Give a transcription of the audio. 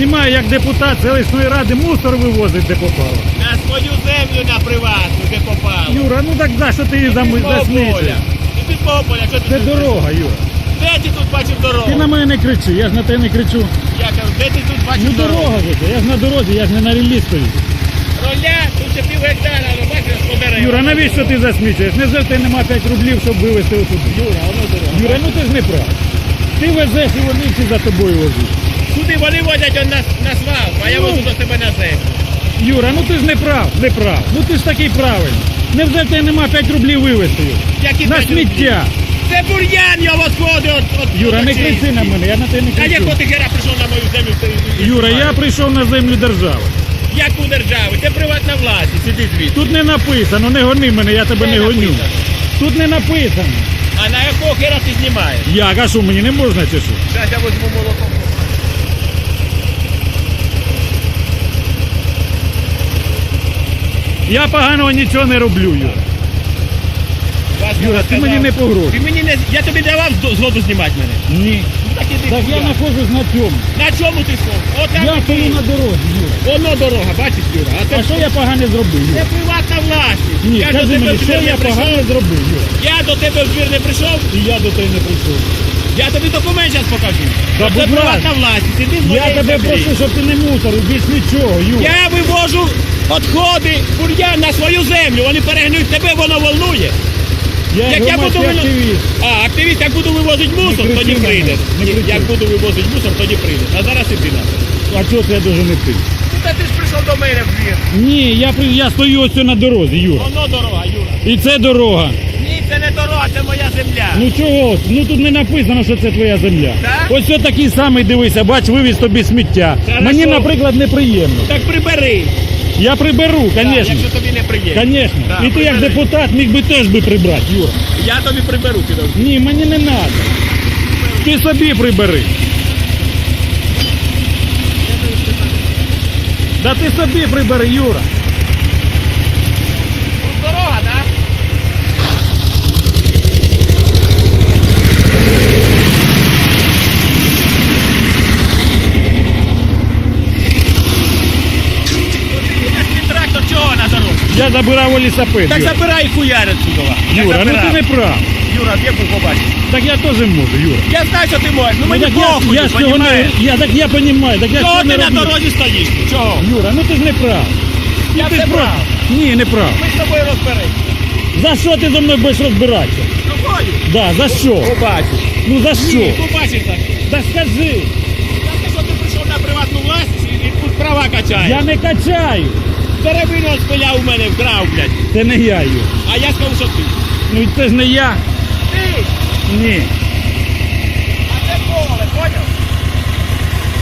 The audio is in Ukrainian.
знімаю як депутат селищної ради, мусор вивозить де попало. На свою землю на приватну, де попало. Юра, ну так за що ти її Ти зам- засмічуєш? Ти мого поля, що ти Це тут дорога, Юра. Де ти тут бачив дорогу? Ти на мене не кричи, я ж на тебе не кричу. Я кажу, де ти тут бачив Ну дорогу? дорога же, я ж на дорозі, я ж не на ріллі стою. Роля, тут ще пів гектара, ну бачиш, по дереву. Юра, навіщо ти засмічуєш? Не в тебе нема 5 рублів, щоб вивезти отуди. Юра, воно дорога. Юра, ну ти ж не прав. Ти везеш і вони всі за тобою везуть. Куди вони возять он на, на свалку, а я Ну. возу до тебе на землю. Юра, ну ти ж не прав, не прав. Ну ти ж такий правильний. Невже в тебе нема 5 рублів вивезти його? Які На п'ять сміття. Це бур'ян його відходить от, от Юра, не кричи на мене, я на тебе не А кричу. якого ти хера прийшов на мою землю? ти- Юра, я прийшов на землю держави. Яку державу? Це приватна власність, іди звідси. Тут не написано, не гони мене, я тебе Де не гоню. написано? Тут не написано. А на якого хера ти знімаєш? Як, а що, мені не можна чи що? Зараз я возьму молоко. Я поганого нічого не роблю, Юра. Юра, ти мені не погрожуй. Ти мені не... Я тобі давав зго- згоду знімати мене. Ні. Ну, так іди Так я сюди. знаходжусь на цьому. На чому ти став? Я стою на дорозі, Юра. Воно дорога, бачиш, Юра? А А що я погане зробив, це Юра? приватна власність. Ні, я до тебе мені, що я не погане зробив, Юра? Я до тебе в двір не прийшов. І я до тебе не прийшов. Я тобі документ зараз покажу. Та це будь приватна ласка. власність. Іди з Я моєї тебе землі. прошу, щоб ти не мусорив, більш нічого, Юра. Я вивожу відходи, бур'ян на свою землю. Вони перегнуть тебе, воно волнує. Я Як я буду громадський вино- активіст. А, активіст, як буду вивозити мусор, кричи тоді на мене, прийде. не кричи. Як буду вивозити мусор, тоді прийде. А зараз іди на. А чого це я дуже не ти? Ну та ти ж прийшов до мене в двір. Ні, я, при- я стою ось на дорозі, Юра. Воно дорога, Юра. І це дорога. Це це моя земля. Ну чого? Ну тут не написано, що це твоя земля. Так? Ось все такий самий дивися, бач, вивіз тобі сміття. Хорошо. Мені, наприклад, неприємно. Так прибери. Я приберу, звісно. якщо тобі не приємно. Звісно. І ти як депутат міг би теж би прибрати, Юра. Я тобі приберу піду. Ні, мені не треба. Ти собі прибери. Да ти собі прибери, Юра. Тут дорога, так? Трактор чого на дорогу? Я забирав велосипед. Так Юра, забирай хуярь отсюда. Юра ну ти не прав. Юра, де був побачиш? Так я теж можу, Юра. Я знаю, що ти можеш, ну мені так похуй, я, я ж цього не, понімаєш? я, так я розумію, так я Чого цього не ти на роблю. дорозі стоїш? Чого? Юра, ну ти ж не прав. Я ти все ж прав. Ні, не прав. Ми з тобою розберемося. За що ти зі мною будеш розбиратися? Ну. Да, за що? Побачиш. Ну за що? Побачиш так. Да скажи, Так, що ти прийшов на приватну власність і, і тут права качаєш. я не качаю. Деревину от у мене вкрав, блядь. Це не я, його. А я сказав, що ти. Ну це ж не я. Ти! Ні.